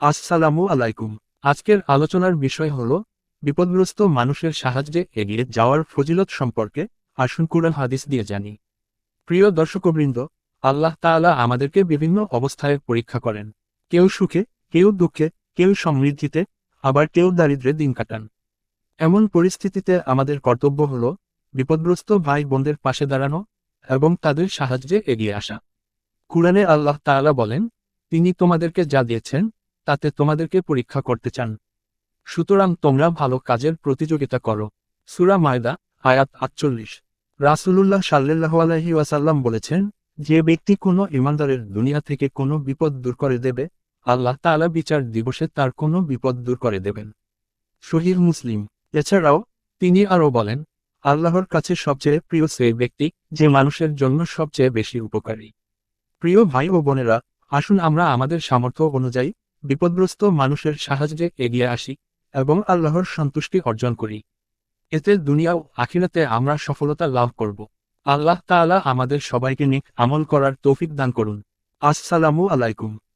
আসসালামু আলাইকুম। আজকের আলোচনার বিষয় হল, বিপদগ্রস্ত মানুষের সাহায্যে এগিয়ে যাওয়ার ফজিলত সম্পর্কে আসুন কুরআন হাদিস দিয়ে জানি। প্রিয় দর্শকবৃন্দ, আল্লাহ তাআলা আমাদেরকে বিভিন্ন অবস্থায় পরীক্ষা করেন। কেউ সুখে, কেউ দুঃখে, কেউ সমৃদ্ধিতে, আবার কেউ দারিদ্র্যে দিন কাটান। এমন পরিস্থিতিতে আমাদের কর্তব্য হল, বিপদগ্রস্ত ভাই বোনদের পাশে দাঁড়ানো এবং তাদের সাহায্যে এগিয়ে আসা। কুরআনে আল্লাহ তাআলা বলেন, তিনি তোমাদেরকে যা দিয়েছেন তাতে তোমাদেরকে পরীক্ষা করতে চান। সুতরাং তোমরা ভালো কাজের প্রতিযোগিতা করো। সুরা মায়দা, আয়াত আটচল্লিশ। রাসূলুল্লাহ সাল্লাহ আলহি ওয়াসাল্লাম বলেছেন, যে ব্যক্তি কোনো ইমানদারের দুনিয়া থেকে কোনো বিপদ দূর করে দেবে, আল্লাহ তাআলা বিচার দিবসে তার কোনো বিপদ দূর করে দেবেন। শহীদ মুসলিম। এছাড়াও তিনি আরও বলেন, আল্লাহর কাছে সবচেয়ে প্রিয় সেই ব্যক্তি, যে মানুষের জন্য সবচেয়ে বেশি উপকারী। প্রিয় ভাই ও বোনেরা, আসুন আমরা আমাদের সামর্থ্য অনুযায়ী বিপদগ্রস্ত মানুষের সাহায্যে এগিয়ে আসি এবং আল্লাহর সন্তুষ্টি অর্জন করি। এতে দুনিয়া আখিরাতে আমরা সফলতা লাভ করব। আল্লাহ তাআলা আমাদের সবাইকে নিক আমল করার তৌফিক দান করুন। আসসালামু আলাইকুম।